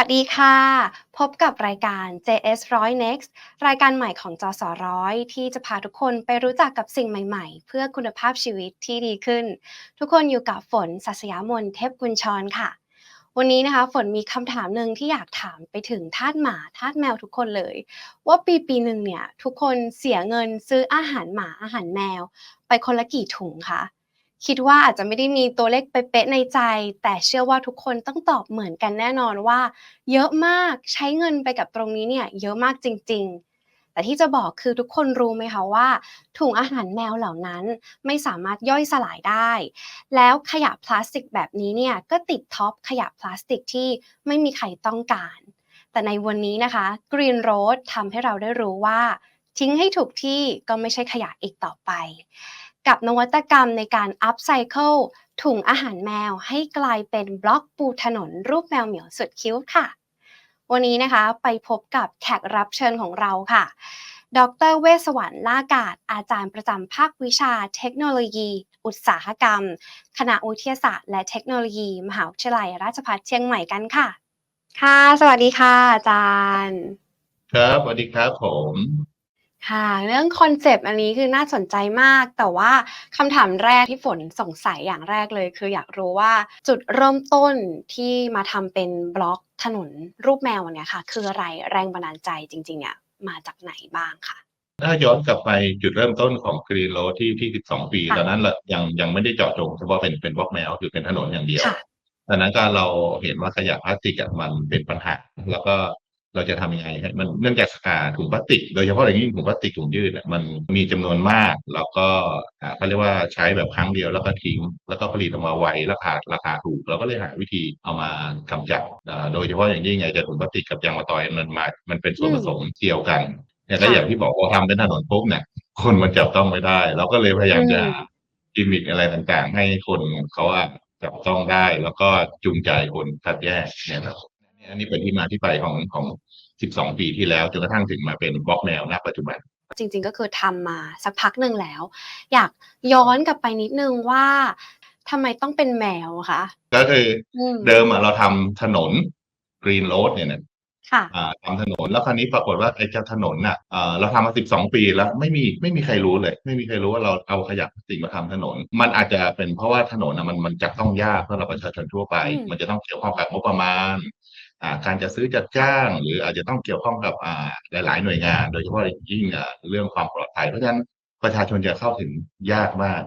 วัสดีค่ะ พบกับรายการ JS 100 Next รายการใหม่ของจสร้อยที่จะพาทุกคนไปรู้จักกับสิ่งใหม่ๆ เพื่อคุณภาพชีวิตที่ดีขึ้น ทุกคนอยู่กับฝนศัสยามนเทพกุญชรค่ะ วันนี้นะคะฝนมีคำถามหนึ่งที่อยากถามไปถึงทาสหมาทาสแมวทุกคนเลย ว่าปีปีหนึ่งเนี่ยทุกคนเสียเงินซื้ออาหารหมาอาหารแมว ไปคนละกี่ถุงคะ คิดว่าอาจจะไม่ได้มีตัวเลขเป๊ะในใจ แต่เชื่อว่าทุกคนต้องตอบเหมือนกันแน่นอนว่า เยอะมากใช้เงินไปกับตรงนี้เนี่ยเยอะมากจริง ๆแต่ที่จะบอกคือทุกคนรู้ไหมคะว่า ถุงอาหารแมวเหล่านั้นไม่สามารถย่อยสลายได้ แล้วขยะพลาสติกแบบนี้เนี่ยก็ติดท็อปขยะพลาสติกที่ไม่มีใครต้องการ แต่ในวันนี้นะคะ Green Road ทำให้เราได้รู้ว่า ทิ้งให้ถูกที่ก็ไม่ใช่ขยะอีกต่อไป กับนวัตกรรมในการ upcycle ถุงอาหารแมวให้กลายเป็นบล็อกปูถนนรูปแมวเหมียวสุดคิ้วค่ะ วันนี้นะคะไปพบกับแขกรับเชิญของเราค่ะ ดรเวสสวรรค์ล่ากาศ อาจารย์ประจำภาควิชาเทคโนโลยี อุตสาหกรรม คณะวิทยาศาสตร์และเทคโนโลยี มหาวิทยาลัยราชภัฏเชียงใหม่กันค่ะ ค่ะ สวัสดีค่ะอาจารย์ ครับสวัสดีครับผม ค่ะ เรื่องคอนเซปต์อันนี้คือน่าสนใจมาก แต่ว่าคำถามแรกที่ฝนสงสัยอย่างแรกเลย คืออยากรู้ว่าจุดเริ่มต้นที่มาทำเป็นบล็อกถนนรูปแมวอันเนี้ยค่ะ คืออะไรแรงบันดาลใจจริงๆเนี่ยมาจากไหนบ้างคะถ้าย้อนกลับไปจุดเริ่มต้นของกรีนโรที่ที่ 12 ปี ค่ะ ตอนนั้นเรายังยังไม่ได้เจาะจงเฉพาะเป็นเป็นบล็อกแมวคือเป็นถนนอย่างเดียว ค่ะ ตอนนั้นก็เราเห็นว่าขยะพลาสติกอะมันเป็นปัญหา แล้วก็ เราจะทำยังไงให้มันเนื่องจากอ่าถุงพลาสติก โดยเฉพาะอย่างยิ่งถุงพลาสติกถุงยืดอะมันมีจำนวนมาก แล้วก็อ่าเขาเรียกว่าใช้แบบครั้งเดียวแล้วก็ทิ้ง แล้วก็ผลิตออกมาไวราคาราคาถูกเราก็เลยหาวิธีเอามากำจัดอ่าโดยเฉพาะอย่างยิ่งไงจะถุงพลาสติกกับยางมะตอยมันมามันเป็นส่วนผสมเกี่ยวกันเนี่ยก็ค่ะอย่างที่บอกว่าทำเป็นถนนปุ๊บเนี่ยคนมันจับต้องไม่ได้ เราก็เลยพยายามจะอืมกิมมิคอะไรต่างๆ ให้คนเขาอะจับต้องได้ แล้วก็จูงใจคนคัดแยกเนี่ยครับอันนี้เป็นที่มาที่ไปของของ 12 ปีที่แล้วจนกระทั่งถึงมาเป็นบล็อกแมวณปัจจุบัน จริง ๆ ก็คือทำมาสักพักหนึ่งแล้ว อยากย้อนกลับไปนิดนึงว่าทำไมต้องเป็นแมวคะก็คืออืมเดิมอะเราทำถนนกรีนโรดเนี่ยนะค่ะอ่าทำถนนแล้วคราวนี้ปรากฏว่าไอ้เจ้าถนนน่ะอ่าเราทำมา 12 ปีแล้วไม่มีไม่มีใครรู้เลย ไม่มีใครรู้ว่าเราเอาขยะพลาสติกมาทำถนน มันอาจจะเป็นเพราะว่าถนนน่ะมันมันจับต้องยากสำหรับประชาชนทั่วไปอืมมันจะต้องเกี่ยวข้องกับงบประมาณอ่า การจะซื้อจัดจ้าง หรืออาจจะต้องเกี่ยวข้องกับอ่าหลาย ๆ หน่วยงาน โดยเฉพาะอย่างยิ่งอ่าเรื่องความปลอดภัยเพราะฉะนั้นประชาชนจะเข้าถึงยากมาก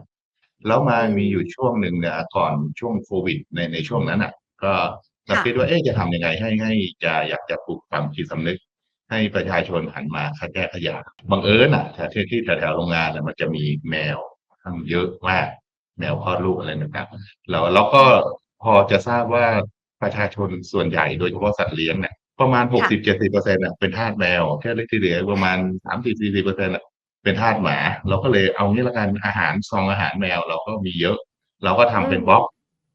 แล้วมาอืมมีอยู่ช่วงหนึ่งเนี่ยก่อนช่วงโควิดในในช่วงนั้นอะ ก็เราค่ะคิดว่าเอ๊ะจะทำยังไงให้ให้จะอยากจะปลูกความคิดสำนึก ให้ประชาชนหันมาคัดแยกขยะบังเอิญอะแถวที่ที่แถวๆโรงงานเนี่ยมันจะมีแมวทั้งเยอะมาก แมวคลอดลูกอะไรต่างๆแล้วเราก็พอจะทราบว่า ประชาชนส่วนใหญ่โดยเฉพาะสัตว์เลี้ยงเนี่ยประมาณหกสิบเจ็ดสิบเปอร์เซ็นต์ะเป็นทาสแมวแค่เล็กที่เหลือประมาณสามสิบสี่สิบเปอร์เซ็นต์ะเป็นทาสหมา เราก็เลยเอางี้ละกันอาหารซองอาหารแมวเราก็มีเยอะ เราก็ทำเป็นอืมบล็อก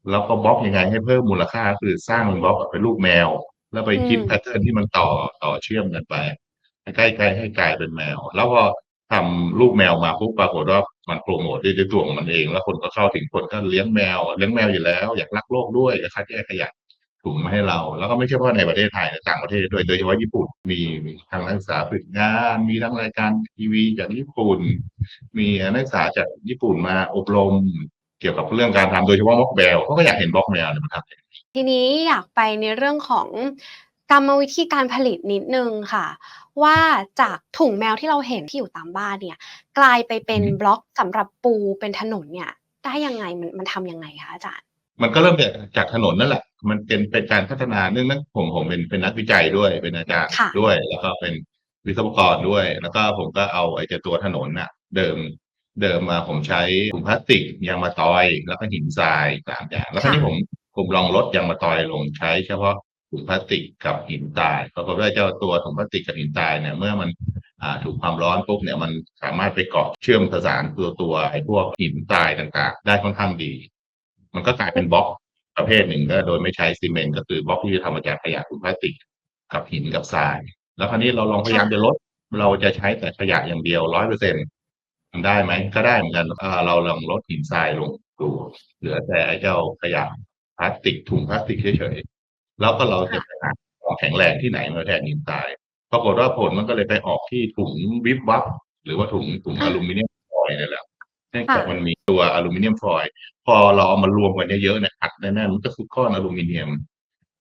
แล้วก็บล็อกยังไงให้เพิ่มมูลค่าคือสร้างเป็นบล็อกเป็นลูกแมว แล้วไปคิดอืมแพทเทิร์นที่มันต่อต่อเชื่อมกันไปใกล้ๆให้กลายเป็นแมว แล้วพอทำลูกแมวมาปุ๊บปรากฏว่ามันโปรโมทด้วยตัวของมันเอง แล้วคนก็เข้าถึงคนก็เลี้ยงแมว เลี้ยงแมวอยู่แล้ว อยากรักโลกด้วยอยากคัดแยกขยะ ถุงมาให้เรา แล้วก็ไม่ใช่เฉพาะในประเทศไทยแต่ต่างประเทศด้วยโดยเฉพาะญี่ปุ่นมีมีทางนักศึกษาฝึกงาน มีทั้งรายการทีวีจากญี่ปุ่น มีนักศึกษาจากญี่ปุ่นมาอบรมเกี่ยวกับเรื่องการทำโดยเฉพาะบล็อกแมวเขาก็อยากเห็นบล็อกแมวเนี่ยมันทำยังไงทีนี้อยากไปในเรื่องของกรรมวิธีการผลิตนิดนึงค่ะ ว่าจากถุงแมวที่เราเห็นที่อยู่ตามบ้านเนี่ย กลายไปเป็นอืมบล็อกสำหรับปูเป็นถนนเนี่ย ได้ยังไงมันมันทำยังไงคะอาจารย์ มันก็เริ่มจากจากถนนนั่นแหละ มันเป็นเป็นการพัฒนาเนื่องนั้นผมผมเป็นเป็นนักวิจัยด้วย เป็นอาจารย์ค่ะ ด้วย แล้วก็เป็นวิศวกรด้วย แล้วก็ผมก็เอาไอ้เจ้าตัวถนนน่ะ เดิมเดิมมาผมใช้ถุงพลาสติกยางมะตอย แล้วก็หินทรายสามอย่าง แล้วคราวนี้ผมผมลองลดยางมะตอยลงใช้เฉพาะถุงพลาสติกกับหินทรายปรากฏว่าเจ้าตัวถุงพลาสติกกับหินทรายเนี่ยเมื่อมันอ่าถูกความร้อนปุ๊บเนี่ยมันสามารถไปเกาะเชื่อมประสานตัวตัวไอ้พวกหินทรายต่างๆ ได้ค่อนข้างดี มันก็กลายเป็นบล็อก ประเภทหนึ่งก็โดยไม่ใช้ซีเมนต์ก็คือบล็อกที่ทำมาจากขยะถุงพลาสติกกับหินกับทราย แล้วคราวนี้เราลองพยายามจะลด เราจะใช้แต่ขยะอย่างเดียวร้อยเปอร์เซ็นต์ทำได้ไหมก็ได้เหมือนกันอ่าเราลองลดหินทรายลงดูเหลือแต่ไอ้เจ้าขยะพลาสติกถุงพลาสติกเฉยๆแล้วก็เราจะไปหาของแข็งแรงที่ไหนมาแทนหินทรายปรากฏว่าผลมันก็เลยไปออกที่ถุงวิบวับหรือว่าถุงถุงอ่าอลูมิเนียมฟอยล์นี่แหละเนื่องจากมันมีตัวอลูมิเนียมฟอยล์พอเราเอามารวมกันเยอะๆเนี่ยอัดแน่นๆมันก็คือก้อนอลูมิเนียม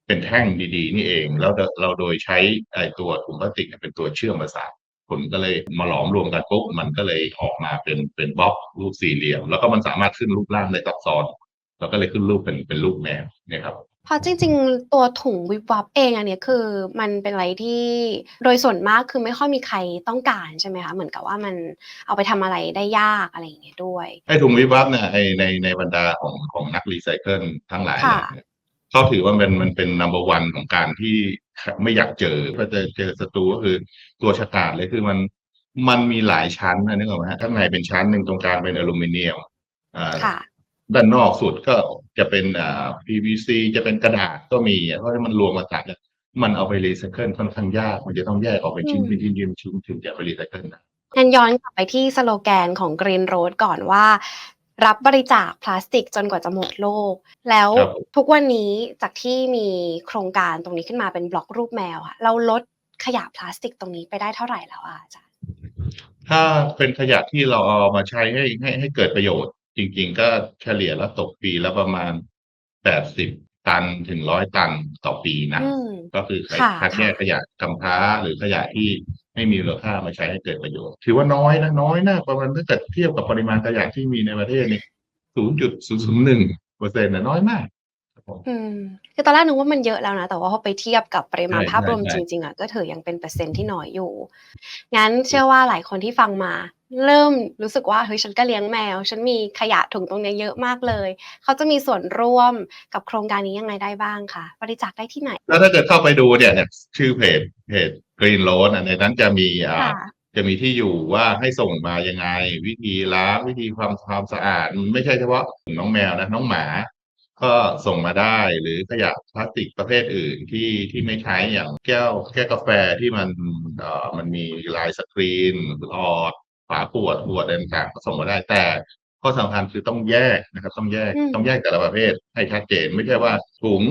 เป็นแท่งดีๆ นี่เอง แล้วเราโดยใช้ไอ้ตัวถุงพลาสติกเนี่ยเป็นตัวเชื่อมประสานผลก็เลยมาหลอมรวมกันปุ๊บมันก็เลยออกมาเป็นเป็นบล็อกรูปสี่เหลี่ยม แล้วก็มันสามารถขึ้นรูปร่างได้ซับซ้อน แล้วก็เลยขึ้นรูปเป็นเป็นรูปแมวเนี่ยครับ เพราะจริง ๆ ตัวถุงวิบวับเองอันเนี้ยคือมันเป็นอะไรที่โดยส่วนมากคือไม่ค่อยมีใครต้องการใช่ไหมคะเหมือนกับว่ามันเอาไปทำอะไรได้ยากอะไรอย่างเงี้ยด้วย ไอ้ถุงวิบวับเนี่ยไอ้ในในบรรดาของของนักรีไซเคิลทั้งหลายค่ะเนี่ยเขาถือว่ามันมันเป็น number one ของการที่ไม่อยากเจอเพราะจะเจอศัตรูก็คือตัวฉกาจเลยคือมันมันมีหลายชั้นนะนึกออกไหมฮะข้างในเป็นชั้นหนึ่งตรงกลางเป็นอลูมิเนียมอ่า ค่ะ ด้านนอกสุดก็จะเป็นอ่า PVC จะเป็นกระดาษก็มีอะเพราะฉะนั้นมันรวมมาจากเนี่ยมันเอาไปรีไซเคิลค่อนข้างยาก มันจะต้องแยกออกเป็นชิ้นอืมเป็นชิ้นยืนชิ้นถึงจะไปรีไซเคิลได้งั้นย้อนกลับไปที่สโลแกนของ Green Road ก่อนว่า รับบริจาคพลาสติกจนกว่าจะหมดโลก แล้วครับทุกวันนี้จากที่มีโครงการตรงนี้ขึ้นมาเป็นบล็อกรูปแมวอะเราลดขยะพลาสติกตรงนี้ไปได้เท่าไหร่แล้วอะอาจารย์ถ้าเป็นขยะที่เราเอามาใช้ให้ให้ให้เกิดประโยชน์ จริง ๆ ก็เฉลี่ยแล้วตกปีละประมาณแปดสิบตันถึงร้อยตันต่อปีนะ อืม ก็คือค่ะคัดแยกค่ะขยะกำพร้าหรือขยะที่ไม่มีมูลค่ามาใช้ให้เกิดประโยชน์ ถือว่าน้อยนะ น้อยนะประมาณถ้าเกิดเทียบกับปริมาณขยะที่มีในประเทศนี่ศูนย์จุดศูนย์ศูนย์หนึ่งเปอร์เซ็นต์นะน้อยมากครับผมอืมคือตอนแรกนึกว่ามันเยอะแล้วนะ แต่ว่าพอไปเทียบกับปริมาณใช่ภาพรวมใช่จใช่ริงๆอะก็ถือยังเป็นเปอร์เซ็นต์ที่น้อยอยู่ งั้นเชื่อว่าหลายคนที่ฟังมา เริ่มรู้สึกว่าเฮ้ยฉันก็เลี้ยงแมว ฉันมีขยะถุงตรงเนี้ยเยอะมากเลย เขาจะมีส่วนร่วมกับโครงการนี้ยังไงได้บ้างคะบริจาคได้ที่ไหน แล้วถ้าเกิดเข้าไปดูเนี่ยเนี่ยชื่อเพจเพจ Green Road อะในนั้นจะมีอ่าค่ะจะมีที่อยู่ว่าให้ส่งมายังไง วิธีล้างวิธีความความสะอาดมันไม่ใช่เฉพาะน้องแมวนะน้องหมา ก็ส่งมาได้หรือขยะพลาสติกประเภทอื่นที่ที่ไม่ใช้อย่างแก้วแก้วกาแฟที่มันเอ่อมันมีลายสกรีนหลอด ฝาขวดขวดอะไรต่างๆก็ส่งมาได้แต่ข้อสำคัญคือต้องแยกนะครับ ต้องแยกอืมต้องแยกแต่ละประเภทให้ชัดเจน ไม่ใช่ว่าถุง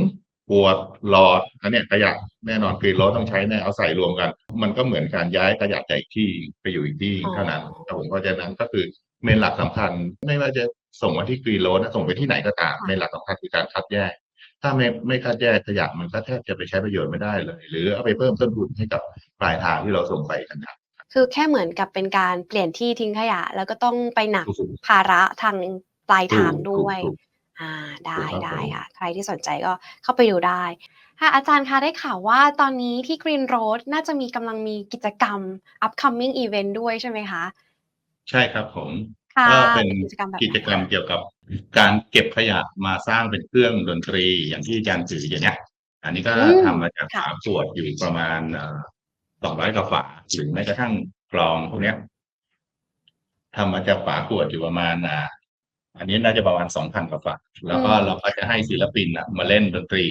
ขวดหลอดอันเนี้ยขยะแน่นอนกรีนรถต้องใช้แน่เอาใส่รวมกัน มันก็เหมือนการย้ายขยะจากอีกที่ไปอยู่อีกที่เท่านั้นครับผมเพราะฉะนั้นก็คือเมนหลักสำคัญ ไม่ว่าจะส่งมาที่กรีนโรนะส่งไปที่ไหนก็ตามเมนหลักสำคัญคือการคัดแยก ถ้าไม่ไม่คัดแยกขยะมันก็แทบจะไปใช้ประโยชน์ไม่ได้เลย หรือเอาไปเพิ่มต้นทุนให้กับปลายทางที่เราส่งไปกันครับ คือแค่เหมือนกับเป็นการเปลี่ยนที่ทิ้งขยะ แล้วก็ต้องไปหนักถูกภาระทางปลายทางถูกด้วยถูกอ่าได้ถูกครับได้ผมค่ะ ใครที่สนใจก็เข้าไปดูได้ค่ะอาจารย์คะได้ข่าวว่าตอนนี้ที่ Green Road น่าจะมีกำลังมีกิจกรรม upcoming event ด้วยใช่ไหมคะ ใช่ครับผมค่ะก็เป็นกิจกรรมแบบไหนกิจกรรมเกี่ยวกับการเก็บขยะมาสร้างเป็นเครื่องดนตรีอย่างที่อาจารย์ถืออย่างเนี้ย อันนี้ก็อืมทำมาจากค่ะฝาขวดอยู่ประมาณ สองร้อยกว่าฝาหรือแม้กระทั่งกลองพวกเนี้ยทำมาจากฝาขวดอยู่ประมาณอ่าอันนี้น่าจะประมาณสองพันกว่าฝาแล้วก็เราก็จะให้ศิลปินอะมาเล่นดนตรี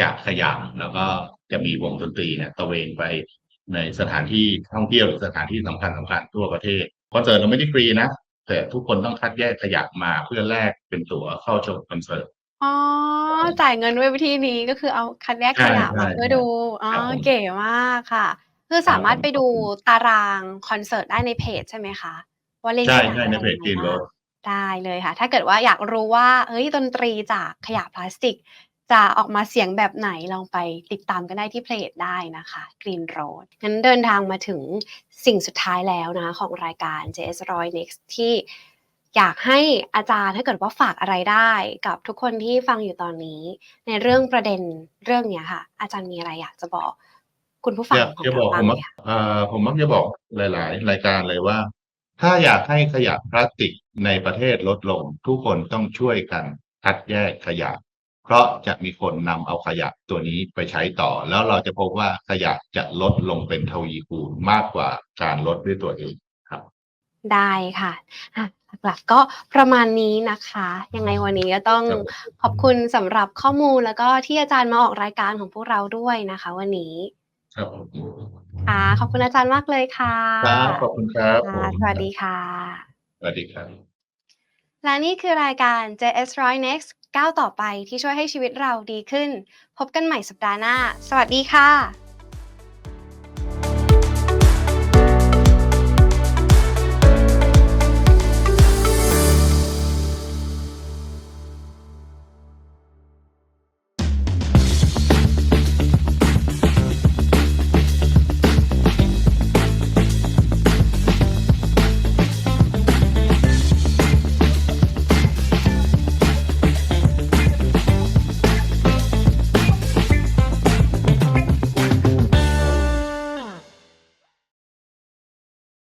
จากขยะแล้วก็จะมีวงดนตรีเนี่ยตระเวนไปในสถานที่ท่องเที่ยวหรือสถานที่สำคัญสำคัญทั่วประเทศคอนเสิร์ตเราไม่ได้ฟรีนะแต่ทุกคนต้องคัดแยกขยะมาเพื่อแลกเป็นตั๋วเข้าชมคอนเสิร์ตอ๋อจ่ายเงินด้วยวิธีนี้ก็คือเอาคัดแยกขยะใช่มาใช่เพื่อดูอ๋อครับผมเก๋มากค่ะ คือสามารถครับผมไปดูตารางคอนเสิร์ตได้ในเพจใช่ไหมคะว่าเล่นใช่ขยะใช่ในเพจอะไรกรีนยังโรไงบ้างดได้เลยค่ะ ถ้าเกิดว่าอยากรู้ว่าเฮ้ยดนตรีจากขยะพลาสติก จะออกมาเสียงแบบไหนลองไปติดตามกันได้ที่เพจได้นะคะ Green Road งั้นเดินทางมาถึงสิ่งสุดท้ายแล้วนะของรายการ JS Roy Next ที่อยากให้อาจารย์ถ้าเกิดว่าฝากอะไรได้กับทุกคนที่ฟังอยู่ตอนนี้ ในเรื่องประเด็นเรื่องเนี้ยค่ะ อาจารย์มีอะไรอยากจะบอก คุณผู้ฟังอยากของจะบเราอกผบ้างมไหมมักคะเอ่อผมมักจะบอกหลาย ๆ รายการเลยว่า ถ้าอยากให้ขยะพลาสติกในประเทศลดลง ทุกคนต้องช่วยกันคัดแยกขยะ เพราะจะมีคนนำเอาขยะตัวนี้ไปใช้ต่อ แล้วเราจะพบว่าขยะจะลดลงเป็นทวีคูณมากกว่าการลดด้วยตัวเองครับ ได้ค่ะอะหลักๆก็ประมาณนี้นะคะ ยังไงวันนี้ก็ต้องครับขอบคุณสำหรับข้อมูลแล้วก็ที่อาจารย์มาออกรายการของพวกเราด้วยนะคะ วันนี้ ครับผมค่ะ ขอบคุณอาจารย์มากเลยค่ะครับขอบคุณครับผค่ะมสวัสดีค่ะ สวัสดีครับ และนี่คือรายการ JS Roy Next ก้าวต่อไปที่ช่วยให้ชีวิตเราดีขึ้น พบกันใหม่สัปดาห์หน้า สวัสดีค่ะ